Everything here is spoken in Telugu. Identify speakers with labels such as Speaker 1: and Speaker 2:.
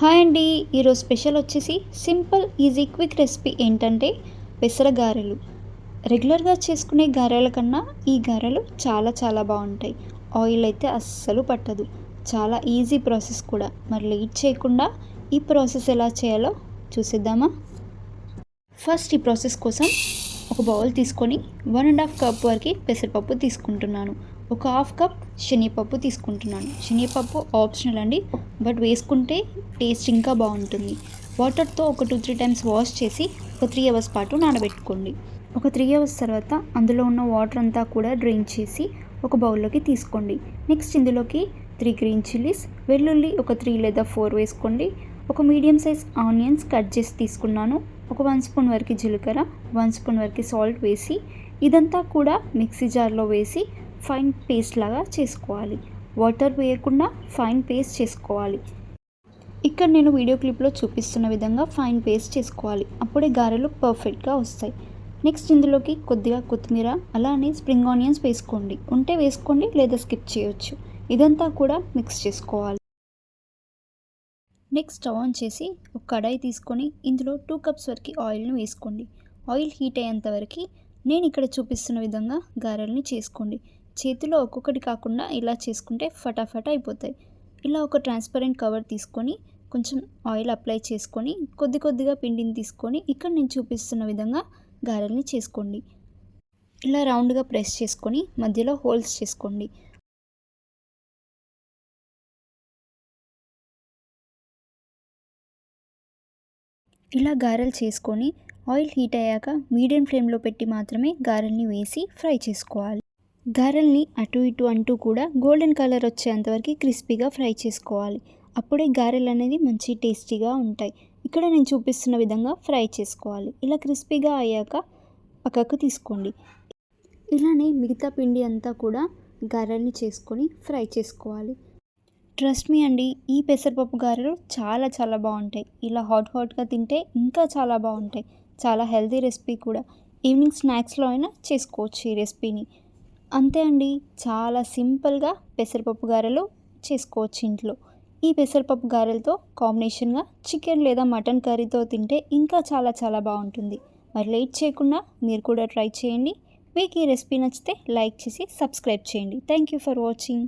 Speaker 1: హాయ్ అండి ఈరోజు స్పెషల్ వచ్చేసి సింపుల్ ఈజీ క్విక్ రెసిపీ ఏంటంటే పెసర గారెలు. రెగ్యులర్గా చేసుకునే గారెల కన్నా ఈ గారెలు చాలా చాలా బాగుంటాయి. ఆయిల్ అయితే అస్సలు పట్టదు. చాలా ఈజీ ప్రాసెస్ కూడా. మరి లేట్ చేయకుండా ఈ ప్రాసెస్ ఎలా చేయాలో చూసిద్దామా? ఫస్ట్ ఈ ప్రాసెస్ కోసం ఒక బౌల్ తీసుకొని వన్ అండ్ హాఫ్ కప్ వరకు పెసరపప్పు తీసుకుంటున్నాను. ఒక హాఫ్ కప్ శనగపప్పు తీసుకుంటున్నాను. శనగపప్పు ఆప్షనల్ అండి. బట్ వేసుకుంటే టేస్ట్ ఇంకా బాగుంటుంది. వాటర్తో ఒక టూ త్రీ టైమ్స్ వాష్ చేసి ఒక త్రీ అవర్స్ పాటు నానబెట్టుకోండి. ఒక త్రీ అవర్స్ తర్వాత అందులో ఉన్న వాటర్ అంతా కూడా డ్రైన్ చేసి ఒక బౌల్లోకి తీసుకోండి. నెక్స్ట్ ఇందులోకి త్రీ గ్రీన్ చిల్లీస్ వెల్లుల్లి ఒక త్రీ లేదా ఫోర్ వేసుకోండి. ఒక మీడియం సైజ్ ఆనియన్స్ కట్ చేసి తీసుకున్నాను. ఒక వన్ స్పూన్ వరకు జీలకర్ర వన్ స్పూన్ వరకు సాల్ట్ వేసి ఇదంతా కూడా మిక్సీ జార్లో వేసి ఫైన్ పేస్ట్ లాగా చేసుకోవాలి. వాటర్ వేయకుండా ఫైన్ పేస్ట్ చేసుకోవాలి. ఇక్కడ నేను వీడియో క్లిప్లో చూపిస్తున్న విధంగా ఫైన్ పేస్ట్ చేసుకోవాలి. అప్పుడే గారెలు పర్ఫెక్ట్గా వస్తాయి. నెక్స్ట్ ఇందులోకి కొద్దిగా కొత్తిమీర అలానే స్ప్రింగ్ ఆనియన్స్ వేసుకోండి. ఉంటే వేసుకోండి లేదా స్కిప్ చేయొచ్చు. ఇదంతా కూడా మిక్స్ చేసుకోవాలి. నెక్స్ట్ స్టవ్ ఆన్ చేసి ఒక కడాయి తీసుకొని ఇందులో టూ కప్స్ వరకు ఆయిల్ని వేసుకోండి. ఆయిల్ హీట్ అయ్యేంత వరకు నేను ఇక్కడ చూపిస్తున్న విధంగా గారెల్ని చేసుకోండి. చేతిలో ఒక్కొక్కటి కాకుండా ఇలా చేసుకుంటే ఫటాఫట అయిపోతాయి. ఇలా ఒక ట్రాన్స్పరెంట్ కవర్ తీసుకొని కొంచెం ఆయిల్ అప్లై చేసుకొని కొద్ది కొద్దిగా పిండిని తీసుకొని ఇక్కడ నేను చూపిస్తున్న విధంగా గారెల్ని చేసుకోండి. ఇలా రౌండ్గా ప్రెస్ చేసుకొని మధ్యలో హోల్స్ చేసుకోండి. ఇలా గారెలు చేసుకొని ఆయిల్ హీట్ అయ్యాక మీడియం ఫ్లేమ్లో పెట్టి మాత్రమే గారెల్ని వేసి ఫ్రై చేసుకోవాలి. గారెల్ని అటు ఇటు అంటూ కూడా గోల్డెన్ కలర్ వచ్చేంతవరకు క్రిస్పీగా ఫ్రై చేసుకోవాలి. అప్పుడే గారెలు అనేది మంచి టేస్టీగా ఉంటాయి. ఇక్కడ నేను చూపిస్తున్న విధంగా ఫ్రై చేసుకోవాలి. ఇలా క్రిస్పీగా అయ్యాక పక్కకు తీసుకోండి. ఇలానే మిగతా పిండి అంతా కూడా గారెల్ని చేసుకొని ఫ్రై చేసుకోవాలి. ట్రస్ట్ మీ అండి ఈ పెసరపప్పు గారెలు చాలా చాలా బాగుంటాయి. ఇలా హాట్ హాట్గా తింటే ఇంకా చాలా బాగుంటాయి. చాలా హెల్తీ రెసిపీ కూడా. ఈవినింగ్ స్నాక్స్లో అయినా చేసుకోవచ్చు ఈ రెసిపీని. అంతే అండి. చాలా సింపుల్గా పెసరపప్పు గారెలు చేసుకోవచ్చు ఇంట్లో. ఈ పెసరపప్పు గారెలతో కాంబినేషన్గా చికెన్ లేదా మటన్ కర్రీతో తింటే ఇంకా చాలా చాలా బాగుంటుంది. మరి లేట్ చేయకుండా మీరు కూడా ట్రై చేయండి. మీకు ఈ రెసిపీ నచ్చితే లైక్ చేసి సబ్స్క్రైబ్ చేయండి. Thank you for watching.